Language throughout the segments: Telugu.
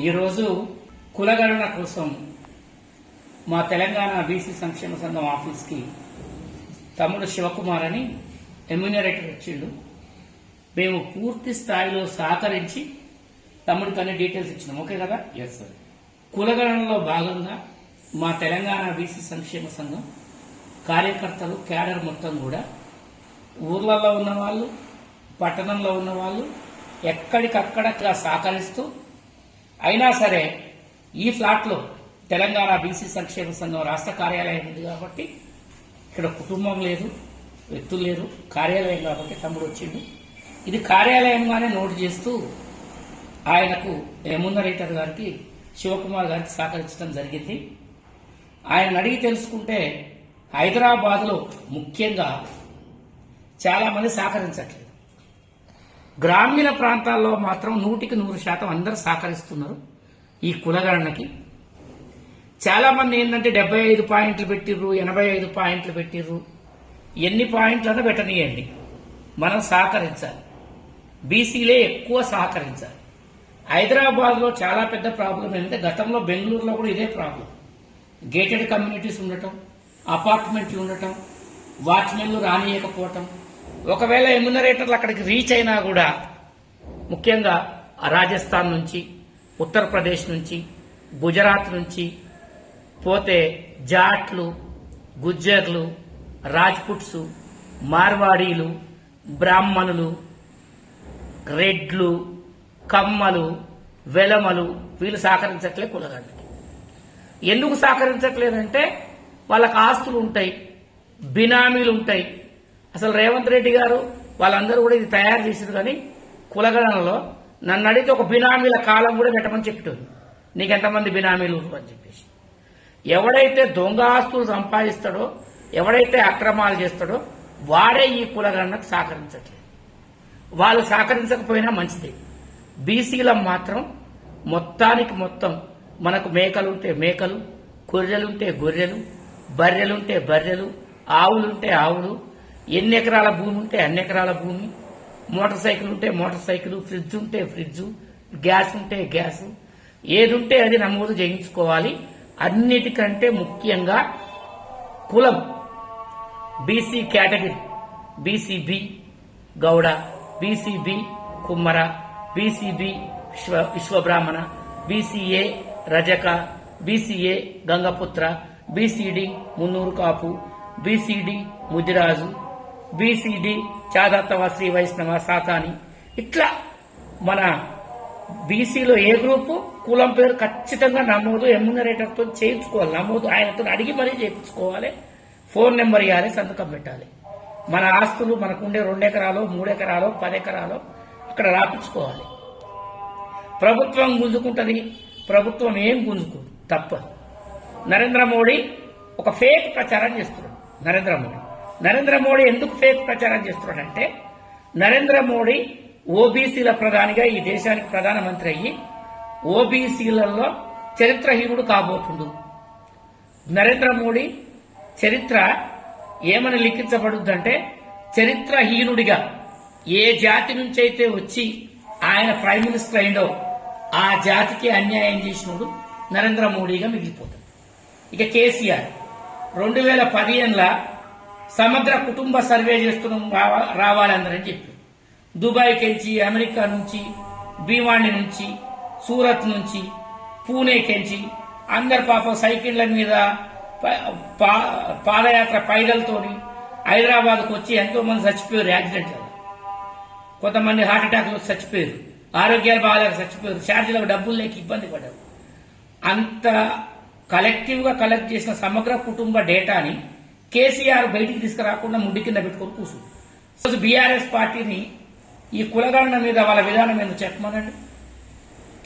ఈరోజు కులగణన కోసం మా తెలంగాణ బీసీ సంక్షేమ సంఘం ఆఫీస్కి తమ్ముడు శివకుమార్ అని ఎమ్యూనరేటర్ వచ్చిండు. మేము పూర్తి స్థాయిలో సహకరించి తమ్ముడికి అన్ని డీటెయిల్స్ ఇచ్చినాం. ఓకే కదా? ఎస్ సార్ కులగణనలో భాగంగా మా తెలంగాణ బీసీ సంక్షేమ సంఘం కార్యకర్తలు క్యాడర్ మొత్తం కూడా ఊర్లలో ఉన్న వాళ్ళు పట్టణంలో ఉన్న వాళ్ళు ఎక్కడికక్కడ సహకరిస్తూ అయినా సరే ఈ ఫ్లాట్లో తెలంగాణ బీసీ సంక్షేమ సంఘం రాష్ట్ర కార్యాలయం ఉంది కాబట్టి ఇక్కడ కుటుంబం లేదు వ్యక్తులు లేరు కార్యాలయం కాబట్టి తమ్ముడు వచ్చిండు. ఇది కార్యాలయంగానే నోటు చేస్తూ ఆయనకు ఎమ్యూనరేటర్ గారికి శివకుమార్ గారికి సహకరించడం జరిగింది. ఆయన అడిగి తెలుసుకుంటే హైదరాబాద్లో ముఖ్యంగా చాలామంది సహకరించట్లేదు. గ్రామీణ ప్రాంతాల్లో మాత్రం నూటికి నూరు శాతం అందరూ సహకరిస్తున్నారు ఈ కులగణనకి. చాలా మంది ఏంటంటే డెబ్బై ఐదు పాయింట్లు పెట్టిర్రు ఎనభై ఐదు పాయింట్లు పెట్టిర్రు. ఎన్ని పాయింట్లు పాయింట్లను పెట్టనీయండి. మనం సహకరించాలి. బీసీలే ఎక్కువ సహకరించాలి. హైదరాబాద్లో చాలా పెద్ద ప్రాబ్లం ఏంటంటే గతంలో బెంగళూరులో కూడా ఇదే ప్రాబ్లం. గేటెడ్ కమ్యూనిటీస్ ఉండటం అపార్ట్మెంట్లు ఉండటం వాచ్మెన్లు రానియకపోవటం ఒకవేళ ఎమ్యునరేటర్లు అక్కడికి రీచ్ అయినా కూడా ముఖ్యంగా రాజస్థాన్ నుంచి ఉత్తరప్రదేశ్ నుంచి గుజరాత్ నుంచి పోతే జాట్లు గుజ్జర్లు రాజ్పుట్స్ మార్వాడీలు బ్రాహ్మణులు రెడ్లు కమ్మలు వెలమలు వీళ్ళు సహకరించట్లే కులగాళ్ళకి. ఎందుకు సహకరించట్లేదంటే వాళ్ళకి ఆస్తులు ఉంటాయి బినామీలు ఉంటాయి. అసలు రేవంత్ రెడ్డి గారు వాళ్ళందరూ కూడా ఇది తయారు చేసారు కానీ కులగణనలో నన్ను అడిగితే ఒక బినామీల కాలం కూడా పెట్టమని చెప్తుంది నీకు ఎంతమంది బినామీలు అని చెప్పేసి. ఎవడైతే దొంగ ఆస్తులు సంపాదిస్తాడో ఎవడైతే అక్రమాలు చేస్తాడో వాడే ఈ కులగణనకు సహకరించట్లేదు. వాళ్ళు సహకరించకపోయినా మంచిదే. బీసీల మాత్రం మొత్తానికి మొత్తం మనకు మేకలుంటే మేకలు గొర్రెలుంటే గొర్రెలు బర్రెలుంటే బర్రెలు ఆవులుంటే ఆవులు ఎన్ని ఎకరాల భూమి ఉంటే అన్ని ఎకరాల భూమి? మోటార్ సైకిల్ ఉంటే మోటార్ సైకిల్ ఫ్రిడ్జ్ ఉంటే ఫ్రిడ్జ్ గ్యాస్ ఉంటే గ్యాస్. ఏది ఉంటే అది నమోదు చేయించుకోవాలి. అన్నిటికంటే ముఖ్యంగా కులం. BC category. BCB Gouda BCB Kummara BCB Vishwa Vishwabrahmana BCA Rajaka BCA Gangaputra BCD Munnuru Kapu BCD Mudiraju BCD చాదత్తవ Shri వైష్ణవ సాతాని. ఇట్లా మన బీసీలో ఏ గ్రూపు కులం పేరు ఖచ్చితంగా నమోదు ఎమ్యూనరేటర్తో చేయించుకోవాలి. నమోదు ఆయనతో అడిగి మరీ చేయించుకోవాలి. ఫోన్ నెంబర్ ఇవ్వాలి సంతకం పెట్టాలి. మన ఆస్తులు మనకుండే రెండు ఎకరాలు మూడు ఎకరాలు పది ఎకరాలు అక్కడ రాపించుకోవాలి. ప్రభుత్వం గుంజుకుంటుంది. ప్రభుత్వం ఏం గుంజుకు తప్పదు. నరేంద్ర మోడీ ఒక ఫేక్ ప్రచారం చేస్తున్నాడు. నరేంద్ర మోడీ. నరేంద్ర మోడీ ఎందుకు ఫేక్ ప్రచారం చేస్తున్నాడంటే నరేంద్ర మోడీ ఓబీసీల ప్రధానిగా ఈ దేశానికి ప్రధానమంత్రి అయ్యి ఓబీసీలలో చరిత్రహీనుడు కాబోతుండు. నరేంద్ర మోడీ చరిత్ర ఏమని లిఖించబడుద్దంటే చరిత్రహీనుడిగా ఏ జాతి నుంచి అయితే వచ్చి ఆయన ప్రైమ్ మినిస్టర్ అయిండో ఆ జాతికి అన్యాయం చేసినోడు నరేంద్ర మోడీగా మిగిలిపోతాడు. ఇక కేసీఆర్. రెండు వేల పదిహేనుల సమగ్ర కుటుంబ సర్వే చేస్తున్నాం రావాలందరని చెప్పి. దుబాయ్కి వెళ్ళి అమెరికా నుంచి భీవాణి నుంచి సూరత్ నుంచి పూణేకెంచి అందరు పాపం సైకిళ్ళ మీద పా- పాదయాత్ర పైదలతోని హైదరాబాద్కు వచ్చి ఎంతో మంది చచ్చిపోయారు యాక్సిడెంట్లలో. కొంతమంది హార్ట్అటాక్లు చచ్చిపోయారు. ఆరోగ్యాలు బాగాలేక చచ్చిపోయారు. ఛార్జీలకు డబ్బులు లేక ఇబ్బంది పడ్డారు. అంత కలెక్టివ్గా కలెక్ట్ చేసిన సమగ్ర కుటుంబ డేటాని కేసీఆర్ బయటికి తీసుకురాకుండా ముడ్డి కింద పెట్టుకొని కూర్చుంది. ఈరోజు బీఆర్ఎస్ పార్టీని ఈ కులగణన మీద వాళ్ళ విధానం మీద చెప్పమనండి.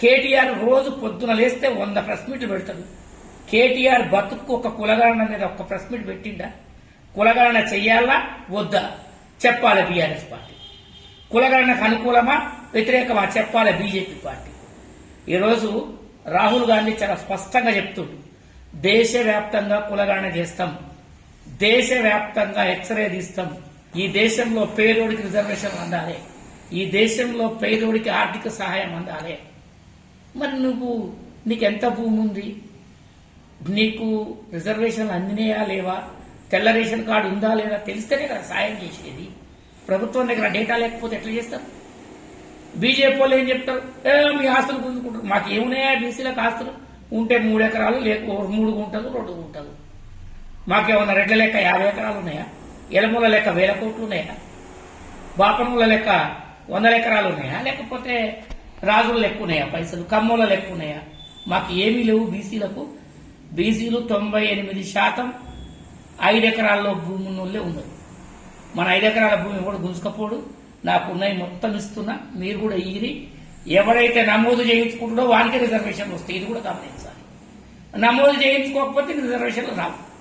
కేటీఆర్ రోజు పొద్దున లేస్తే వంద ప్రెస్ మీట్లు పెడతాడు. కేటీఆర్ బతుకు ఒక కులగణన మీద ఒక ప్రెస్ మీట్ పెట్టిండా? కులగణన చెయ్యాలా? వద్దా? చెప్పాలి బీఆర్ఎస్ పార్టీ. కులగణనకు అనుకూలమా? వ్యతిరేకమా? చెప్పాలి బీజేపీ పార్టీ. ఈరోజు రాహుల్ గాంధీ చాలా స్పష్టంగా చెప్తుండు. దేశవ్యాప్తంగా కులగణన చేస్తాం. దేశవ్యాప్తంగా ఎక్స్రే తీస్తాం. ఈ దేశంలో పేదోడికి రిజర్వేషన్ అందాలి. ఈ దేశంలో పేదోడికి ఆర్థిక సహాయం అందాలి. మరి నువ్వు నీకు ఎంత భూమి ఉంది? నీకు రిజర్వేషన్లు అందినాయా లేవా? తెల్ల రేషన్ కార్డు ఉందా లేదా తెలిస్తేనే కదా సాయం చేసేది. ప్రభుత్వం దగ్గర డేటా లేకపోతే ఎట్లా చేస్తారు? బీజేపీ వాళ్ళు ఏం చెప్తారు? మీ ఆస్తులు గుంజుకుంటారు. మాకు ఏమున్నాయా బీసీలకు ఆస్తులు? ఉంటే మూడు ఎకరాలు లేక మూడు గుంటలు రెండు గుంటలు. మాకేమన్నా రెడ్ల లెక్క యాభై ఎకరాలు ఉన్నాయా? ఎలముల లెక్క వేల కోట్లు ఉన్నాయా? బాపనముల లెక్క వందల ఎకరాలు ఉన్నాయా? లేకపోతే రాజుల లెక్క ఉన్నాయా? పైసలు కమ్మల లెక్క ఉన్నాయా? మాకు ఏమీ లేవు బీసీలకు. బీసీలు తొంభై ఎనిమిది శాతం ఐదు ఎకరాల్లో భూమి ఉన్నోళ్ళే ఉన్నారు. మన ఐదు ఎకరాల భూమి కూడా గుంజుకపోడు? నాకు ఉన్నాయి మొత్తం ఇస్తున్నా. మీరు కూడా ఈరి ఎవరైతే నమోదు చేయించుకుంటాడో వానికి రిజర్వేషన్లు వస్తాయి. ఇది కూడా గమనించాలి. నమోదు చేయించుకోకపోతే రిజర్వేషన్లు రావు.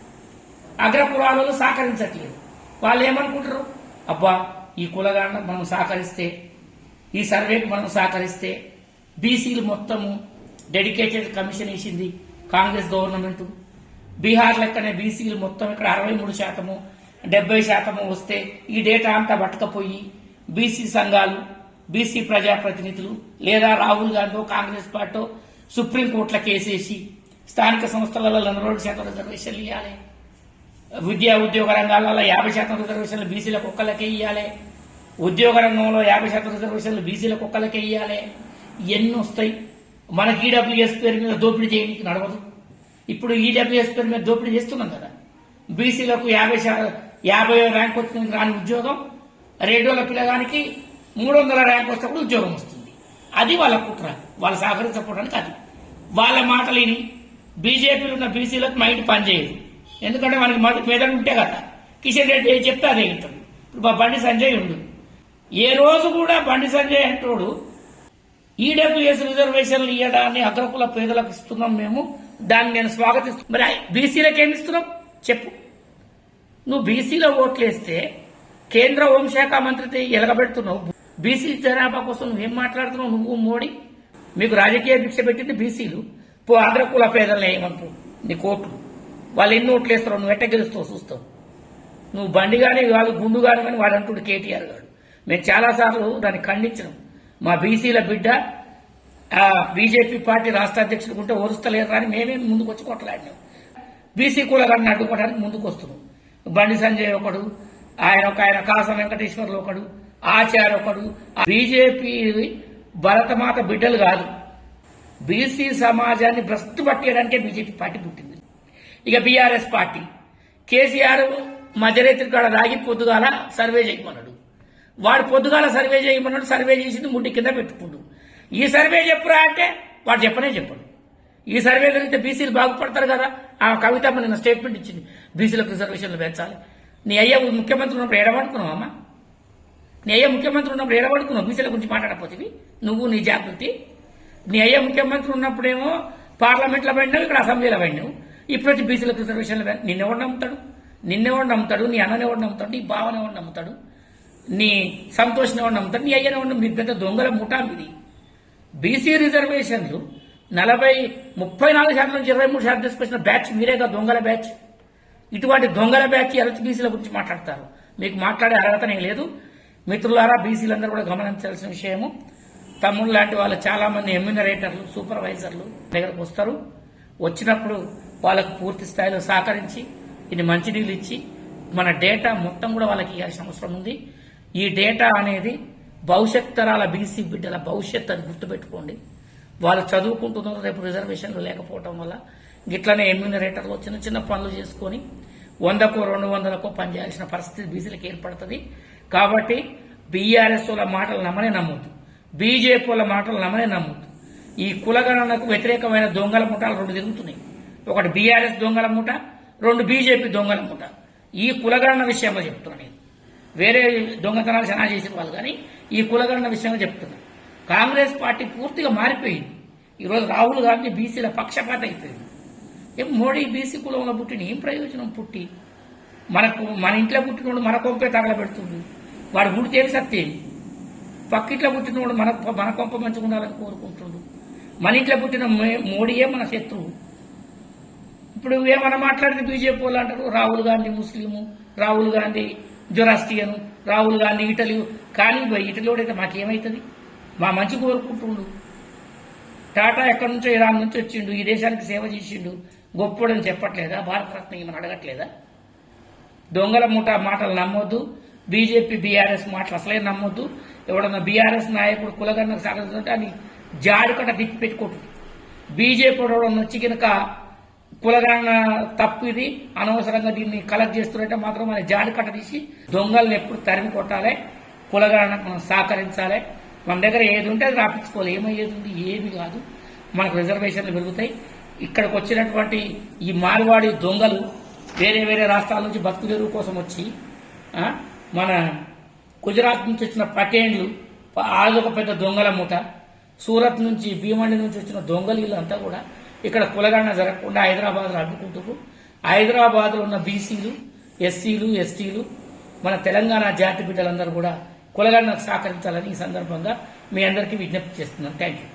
అగ్రపురాలు సహకరించట్లేదు వాళ్ళు ఏమనుకుంటారు? అబ్బా ఈ కులగాండ మనం సహకరిస్తే ఈ సర్వేకి మనం సహకరిస్తే బీసీలు మొత్తము డెడికేటెడ్ కమిషన్ ఇచ్చింది కాంగ్రెస్ గవర్నమెంట్. బీహార్ లెక్కనే బీసీలు మొత్తం ఇక్కడ అరవై మూడు శాతము డెబ్బై శాతము వస్తే ఈ డేటా అంతా పట్టకపోయి బీసీ సంఘాలు బీసీ ప్రజాప్రతినిధులు లేదా రాహుల్ గాంధీ కాంగ్రెస్ పార్టీ సుప్రీంకోర్టులో కేసేసి స్థానిక సంస్థలలో నలభై రెండు శాతం రిజర్వేషన్లు ఇవ్వాలి విద్యా ఉద్యోగ రంగాలలో యాభై శాతం రిజర్వేషన్లు బీసీల కుక్కలకే ఇవ్వాలి ఉద్యోగ రంగంలో యాభై శాతం రిజర్వేషన్లు బీసీల కుక్కలకే ఇవ్వాలి ఎన్ని వస్తాయి. మనకి ఈడబ్ల్యూఎస్ పేరు మీద దోపిడీ చేయడానికి నడవదు. ఇప్పుడు ఈడబ్ల్యూఎస్ పేరు మీద దోపిడీ చేస్తున్నాం కదా. బీసీలకు యాభై శాతం యాభై ర్యాంక్ వచ్చినందుకు రాని ఉద్యోగం రేడియోల పిల్లగానికి మూడు వందల ర్యాంక్ వచ్చినప్పుడు ఉద్యోగం వస్తుంది. అది వాళ్ళ కుట్ర. వాళ్ళు సహకరించకపోవడానికి అది. వాళ్ళ మాటలేని. బీజేపీలో ఉన్న బీసీలకు మైండ్ పనిచేయదు. ఎందుకంటే మనకి మొదటి మెదడు ఉంటే కదా. కిషన్ రెడ్డి ఏం చెప్తే అదే వింటాడు ఇప్పుడు మా బండి సంజయ్ ఉండు. ఏ రోజు కూడా బండి సంజయ్ అంటోడు ఈడబ్ల్యూఎస్ రిజర్వేషన్లు ఇవ్వడాన్ని అగ్రకుల పేదలకు ఇస్తున్నాం మేము దాన్ని నేను స్వాగతిస్తున్నాను మరి బీసీలకు ఏమి ఇస్తున్నాం? చెప్పు. నువ్వు బీసీలో ఓట్లేస్తే కేంద్ర హోంశాఖ మంత్రితో ఎలగబెడుతున్నావు. బీసీ జనాభా కోసం నువ్వేం మాట్లాడుతున్నావు నువ్వు మోడీ? మీకు రాజకీయ భిక్ష పెట్టింది బీసీలు. పో అగ్రకుల పేదలను వేయమంటు నీ కోట్లు వాళ్ళు ఎన్ని ఓట్లు వేస్తారో నువ్వు ఎట్ట గెలుస్తావు చూస్తావు. నువ్వు బండి కానీ కాదు గుండు కానీ కానీ వాడు అంటుడు కేటీఆర్ గారు మేము చాలాసార్లు దాన్ని ఖండించినాం. మా బీసీల బిడ్డ ఆ బీజేపీ పార్టీ రాష్ట్ర అధ్యక్షుడు ఉంటే ఓరుస్తలేరు అని మేమే ముందుకు వచ్చి బీసీ కులగాన్ని అడ్డుకోవడానికి ముందుకు వస్తున్నాం. బండి సంజయ్ ఒకడు ఆయన ఒక ఆయన కాసం వెంకటేశ్వర్లు ఒకడు ఆచార్య ఒకడు. బీజేపీ భరతమాత బిడ్డలు కాదు. బీసీ సమాజాన్ని భ్రష్టు పట్టేయడానికే బీజేపీ పార్టీ పుట్టింది. ఇక బీఆర్ఎస్ పార్టీ. కేసీఆర్ మధ్యరేత్రి కాడ రాగి పొద్దుగాల సర్వే చేయమన్నాడు. వాడు పొద్దుగాల సర్వే చేయమన్నాడు సర్వే చేసింది ముడ్డి కింద పెట్టుకుండు. ఈ సర్వే చెప్పురా అంటే వాడు చెప్పనే చెప్పడు. ఈ సర్వే జరిగితే బీసీలు బాగుపడతారు కదా. ఆ కవిత నిన్న స్టేట్మెంట్ ఇచ్చింది. బీసీలకు రిజర్వేషన్లు పెంచాలి. నీ అయ్య ముఖ్యమంత్రి ఉన్నప్పుడు ఎడబడుకున్నావు అమ్మా? నీ అయ్య ముఖ్యమంత్రి ఉన్నప్పుడు ఏడబడుకున్నావు బీసీల గురించి మాట్లాడకపోతే నువ్వు నీ జాగృతి. నీ అయ్య ముఖ్యమంత్రి ఉన్నప్పుడేమో పార్లమెంట్లో పడినావు ఇక్కడ అసెంబ్లీలో పడినావు. ఇప్పుడు వచ్చి బీసీలకు రిజర్వేషన్లు పె- నిన్నెవడు నమ్ముతాడు? నిన్నెవడు నమ్ముతాడు? నీ అన్ననెవడు నమ్ముతాడు? నీ బావనెవడు నమ్ముతాడు? నీ సంతోషనెవడు నమ్ముతాడు? నీ అయ్యనెవడు మీ పెద్ద దొంగల ముఠా మీది. బీసీ రిజర్వేషన్లు నలభై ముప్పై నాలుగు శాతం నుంచి ఇరవై మూడు శాతం తీసుకొచ్చిన బ్యాచ్ మీరేగా దొంగల బ్యాచ్? ఇటువంటి దొంగల బ్యాచ్ ఎలచి బీసీల గురించి మాట్లాడతారు. మీకు మాట్లాడే అర్హత నేను లేదు. మిత్రులారా బీసీలందరూ కూడా గమనించాల్సిన విషయము. తమ్ముళ్ళు లాంటి వాళ్ళు చాలామంది ఎమ్యూనరేటర్లు సూపర్వైజర్లు దగ్గరకు వస్తారు. వచ్చినప్పుడు వాళ్ళకు పూర్తి స్థాయిలో సహకరించి ఇది మంచినీళ్ళు ఇచ్చి మన డేటా మొత్తం కూడా వాళ్ళకి ఇవ్వాల్సిన అవసరం ఉంది. ఈ డేటా అనేది భవిష్యత్ తరాల బీసీ బిడ్డల భవిష్యత్ అని గుర్తుపెట్టుకోండి. వాళ్ళు చదువుకుంటున్నారు రేపు రిజర్వేషన్లు లేకపోవటం వల్ల. గిట్లనే ఎమ్యూనరేటర్లో చిన్న చిన్న పనులు చేసుకొని వందకో రెండు వందలకో పనిచేయాల్సిన పరిస్థితి బీసీలకు ఏర్పడుతుంది. కాబట్టి బీఆర్ఎస్ వాళ్ళ మాటలు నమ్మనే నమ్మొద్దు. బీజేపీ వాళ్ళ మాటలు నమ్మనే నమ్మొద్దు. ఈ కులగణనకు వ్యతిరేకమైన దొంగల ముఠాలు రెండు తిరుగుతున్నాయి. ఒకటి బీఆర్ఎస్ దొంగల మూట రెండు బీజేపీ దొంగల మూట. ఈ కులగణన విషయంలో చెప్తున్నా నేను. వేరే దొంగతనాలు చాలా చేసిన వాళ్ళు కానీ ఈ కులగణన విషయంలో చెప్తున్నా. కాంగ్రెస్ పార్టీ పూర్తిగా మారిపోయింది. ఈరోజు రాహుల్ గాంధీ బీసీల పక్షపాత అయిపోయింది. ఏం మోడీ బీసీ కులంలో పుట్టిన ఏం ప్రయోజనం పుట్టి? మనకు మన ఇంట్లో పుట్టినోడు మన కొంపే తగలబెడుతుంది వాడు పుడితే సత్యం? పక్కింట్లో పుట్టినోడు మన మన కొంప మంచిగా ఉండాలని కోరుకుంటుండు. మన ఇంట్లో పుట్టిన మోడీయే మన శత్రువు. ఇప్పుడు ఏమైనా మాట్లాడితే బీజేపీ వాళ్ళు అంటారు Rahul Gandhi Muslim Rahul Gandhi Zoroastrian Rahul Gandhi Italy. కానీ పోయి ఇటలీడైతే మాకేమవుతుంది మా మంచి కోరుకుంటుండు. టాటా ఎక్కడి నుంచో ఇరాన్ నుంచి వచ్చిండు ఈ దేశానికి సేవ చేసిండు. గొప్పోడని చెప్పట్లేదా? భారతరత్న ఏమని అడగట్లేదా? దొంగల మూట మాటలు నమ్మొద్దు. బీజేపీ బీఆర్ఎస్ మాటలు అసలే నమ్మొద్దు. ఎవడన్నా బీఆర్ఎస్ నాయకుడు కులగన్నకు సాగుతుంటే అని జాడికట తిప్పి పెట్టుకోటు బీజేపీ వచ్చి కనుక కులగన్న తప్పు ఇది. అనవసరంగా దీన్ని కలెక్ట్ చేస్తున్నట్టే మాత్రం మన జాడికట్ట తీసి దొంగలను ఎప్పుడు తరిమి కొట్టాలి. కులగణకు మనం సహకరించాలి. మన దగ్గర ఏది ఉంటే అది రాపించుకోవాలి. ఏమయ్యేది ఉంది ఏమి కాదు. మనకు రిజర్వేషన్లు పెరుగుతాయి. ఇక్కడికి వచ్చినటువంటి ఈ మార్వాడి దొంగలు వేరే వేరే రాష్ట్రాల నుంచి బతుకు తెరువు కోసం వచ్చి మన గుజరాత్ నుంచి వచ్చిన పటేండ్లు ఆదొక పెద్ద దొంగల మూట సూరత్ నుంచి భీమండి నుంచి వచ్చిన దొంగలు వీళ్ళంతా కూడా ఇక్కడ కులగణ జరగకుండా హైదరాబాద్లో అడ్డుకుంటూ హైదరాబాద్లో ఉన్న బీసీలు ఎస్సీలు ఎస్టీలు మన తెలంగాణ జాతి బిడ్డలందరూ కూడా కులగణకు సహకరించాలని ఈ సందర్భంగా మీ అందరికీ విజ్ఞప్తి చేస్తున్నాను. Thank you